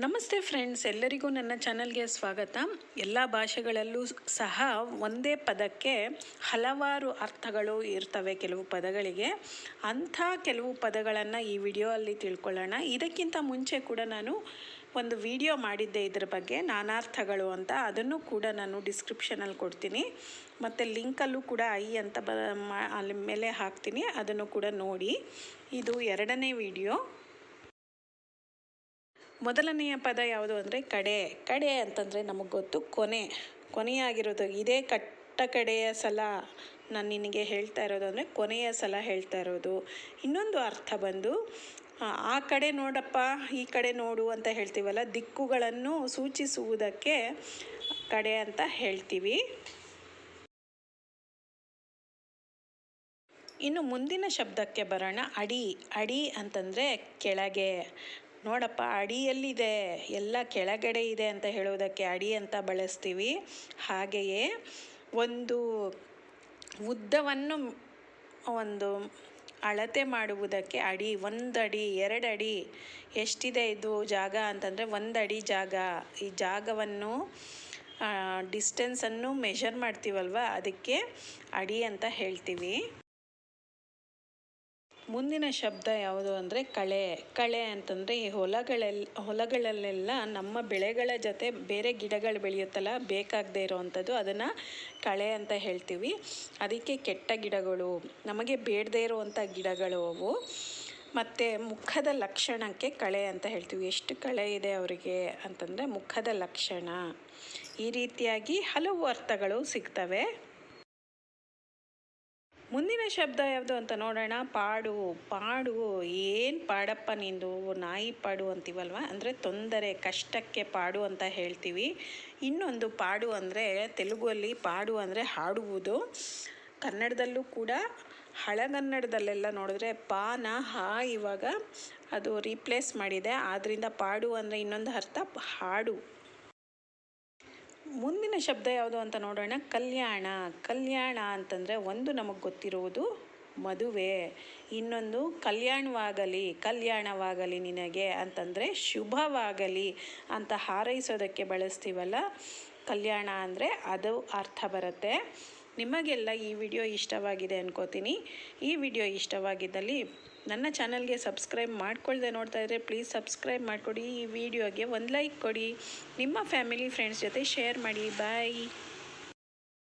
ನಮಸ್ತೆ ಫ್ರೆಂಡ್ಸ್, ಎಲ್ಲರಿಗೂ ನನ್ನ ಚಾನಲ್ಗೆ ಸ್ವಾಗತ. ಎಲ್ಲ ಭಾಷೆಗಳಲ್ಲೂ ಸಹ ಒಂದೇ ಪದಕ್ಕೆ ಹಲವಾರು ಅರ್ಥಗಳು ಇರ್ತವೆ ಕೆಲವು ಪದಗಳಿಗೆ. ಅಂಥ ಕೆಲವು ಪದಗಳನ್ನು ಈ ವಿಡಿಯೋ ಅಲ್ಲಿ ತಿಳ್ಕೊಳ್ಳೋಣ. ಇದಕ್ಕಿಂತ ಮುಂಚೆ ಕೂಡ ನಾನು ಒಂದು ವಿಡಿಯೋ ಮಾಡಿದ್ದೆ ಇದ್ರ ಬಗ್ಗೆ, ನಾನಾರ್ಥಗಳು ಅಂತ. ಅದನ್ನು ಕೂಡ ನಾನು ಡಿಸ್ಕ್ರಿಪ್ಷನಲ್ಲಿ ಕೊಡ್ತೀನಿ. ಮತ್ತು ಲಿಂಕಲ್ಲೂ ಕೂಡ ಐ ಅಂತ ಬ ಮೇಲೆ ಹಾಕ್ತೀನಿ. ಅದನ್ನು ಕೂಡ ನೋಡಿ. ಇದು ಎರಡನೇ ವಿಡಿಯೋ. ಮೊದಲನೆಯ ಪದ ಯಾವುದು ಅಂದರೆ ಕಡೆ. ಕಡೆ ಅಂತಂದರೆ ನಮಗೆ ಗೊತ್ತು ಕೊನೆ. ಕೊನೆಯಾಗಿರೋದು ಇದೇ ಕಟ್ಟ ಕಡೆಯ ಸಲ ನಾನು ನಿನಗೆ ಹೇಳ್ತಾ ಇರೋದು ಅಂದರೆ ಕೊನೆಯ ಸಲ ಹೇಳ್ತಾ ಇರೋದು. ಇನ್ನೊಂದು ಅರ್ಥ ಬಂದು ಆ, ಕಡೆ ನೋಡಪ್ಪ ಈ ಕಡೆ ನೋಡು ಅಂತ ಹೇಳ್ತೀವಲ್ಲ ದಿಕ್ಕುಗಳನ್ನು ಸೂಚಿಸುವುದಕ್ಕೆ ಕಡೆ ಅಂತ ಹೇಳ್ತೀವಿ. ಇನ್ನು ಮುಂದಿನ ಶಬ್ದಕ್ಕೆ ಬರೋಣ ಅಡಿ. ಅಡಿ ಅಂತಂದರೆ ಕೆಳಗೆ. ನೋಡಪ್ಪ, ಅಡಿಯಲ್ಲಿದೆ, ಎಲ್ಲ ಕೆಳಗಡೆ ಇದೆ ಅಂತ ಹೇಳೋದಕ್ಕೆ ಅಡಿ ಅಂತ ಬಳಸ್ತೀವಿ. ಹಾಗೆಯೇ ಒಂದು ಉದ್ದವನ್ನು ಒಂದು ಅಳತೆ ಮಾಡುವುದಕ್ಕೆ ಅಡಿ ಒಂದು ಅಡಿ ಎರಡು ಅಡಿ ಎಷ್ಟಿದೆ ಇದು ಜಾಗ ಅಂತಂದರೆ ಒಂದು ಅಡಿ ಜಾಗ. ಈ ಜಾಗವನ್ನು ಡಿಸ್ಟೆನ್ಸನ್ನು ಮೆಷರ್ ಮಾಡ್ತೀವಲ್ವ? ಅದಕ್ಕೆ ಅಡಿ ಅಂತ ಹೇಳ್ತೀವಿ. ಮುಂದಿನ ಶಬ್ದ ಯಾವುದು ಅಂದರೆ ಕಳೆ. ಕಳೆ ಅಂತಂದರೆ ಈ ಹೊಲಗಳಲ್ಲಿ ಹೊಲಗಳಲ್ಲೆಲ್ಲ ನಮ್ಮ ಬೆಳೆಗಳ ಜೊತೆ ಬೇರೆ ಗಿಡಗಳು ಬೆಳೆಯುತ್ತಲ್ಲ, ಬೇಕಾಗದೇ ಇರೋವಂಥದ್ದು ಅದನ್ನು ಕಳೆ ಅಂತ ಹೇಳ್ತೀವಿ. ಅದಕ್ಕೆ ಕೆಟ್ಟ ಗಿಡಗಳು, ನಮಗೆ ಬೇಡದೇ ಇರುವಂಥ ಗಿಡಗಳು ಅವು. ಮತ್ತು ಮುಖದ ಲಕ್ಷಣಕ್ಕೆ ಕಳೆ ಅಂತ ಹೇಳ್ತೀವಿ. ಎಷ್ಟು ಕಳೆ ಇದೆ ಅವರಿಗೆ ಅಂತಂದರೆ ಮುಖದ ಲಕ್ಷಣ. ಈ ರೀತಿಯಾಗಿ ಹಲವು ಅರ್ಥಗಳು ಸಿಗ್ತವೆ. ಮುಂದಿನ ಶಬ್ದ ಯಾವುದು ಅಂತ ನೋಡೋಣ. ಪಾಡು ಪಾಡು, ಏನು ಪಾಡಪ್ಪ ನಿಂದು? ನಾಯಿ ಪಾಡು ಅಂತೀವಲ್ವ? ಅಂದರೆ ತೊಂದರೆ, ಕಷ್ಟಕ್ಕೆ ಪಾಡು ಅಂತ ಹೇಳ್ತೀವಿ. ಇನ್ನೊಂದು ಪಾಡು ಅಂದರೆ ತೆಲುಗುವಲ್ಲಿ ಪಾಡು ಅಂದರೆ ಹಾಡುವುದು. ಕನ್ನಡದಲ್ಲೂ ಕೂಡ ಹಳಗನ್ನಡದಲ್ಲೆಲ್ಲ ನೋಡಿದ್ರೆ ಪಾನ, ಹಾ ಇವಾಗ ಅದು ರೀಪ್ಲೇಸ್ ಮಾಡಿದೆ. ಆದ್ದರಿಂದ ಪಾಡು ಅಂದರೆ ಇನ್ನೊಂದು ಅರ್ಥ, ಹಾಡು. ಮುಂದಿನ ಶಬ್ದ ಯಾವುದು ಅಂತ ನೋಡೋಣ. ಕಲ್ಯಾಣ. ಕಲ್ಯಾಣ ಅಂತಂದರೆ ಒಂದು ನಮಗೆ ಗೊತ್ತಿರುವುದು ಮದುವೆ. ಇನ್ನೊಂದು ಕಲ್ಯಾಣವಾಗಲಿ ಕಲ್ಯಾಣವಾಗಲಿ ನಿನಗೆ ಅಂತಂದರೆ ಶುಭವಾಗಲಿ ಅಂತ ಹಾರೈಸೋದಕ್ಕೆ ಬಳಸ್ತೀವಲ್ಲ. ಕಲ್ಯಾಣ ಅಂದರೆ ಅದು ಅರ್ಥ ಬರುತ್ತೆ. ನಿಮಗೆಲ್ಲ ಈ ವಿಡಿಯೋ ಇಷ್ಟವಾಗಿದೆ ಅನ್ಕೋತೀನಿ. ಈ ವಿಡಿಯೋ ಇಷ್ಟವಾಗಿದ್ದಲ್ಲಿ ನನ್ನ ಚಾನಲ್ಗೆ ಸಬ್ಸ್ಕ್ರೈಬ್ ಮಾಡ್ಕೊಳ್ಳದೆ ನೋಡ್ತಾ ಇದ್ದರೆ ಪ್ಲೀಸ್ ಸಬ್ಸ್ಕ್ರೈಬ್ ಮಾಡಿಕೊಡಿ. ಈ ವಿಡಿಯೋಗೆ ಒಂದು ಲೈಕ್ ಕೊಡಿ. ನಿಮ್ಮ ಫ್ಯಾಮಿಲಿ, ಫ್ರೆಂಡ್ಸ್ ಜೊತೆ ಶೇರ್ ಮಾಡಿ. ಬಾಯ್.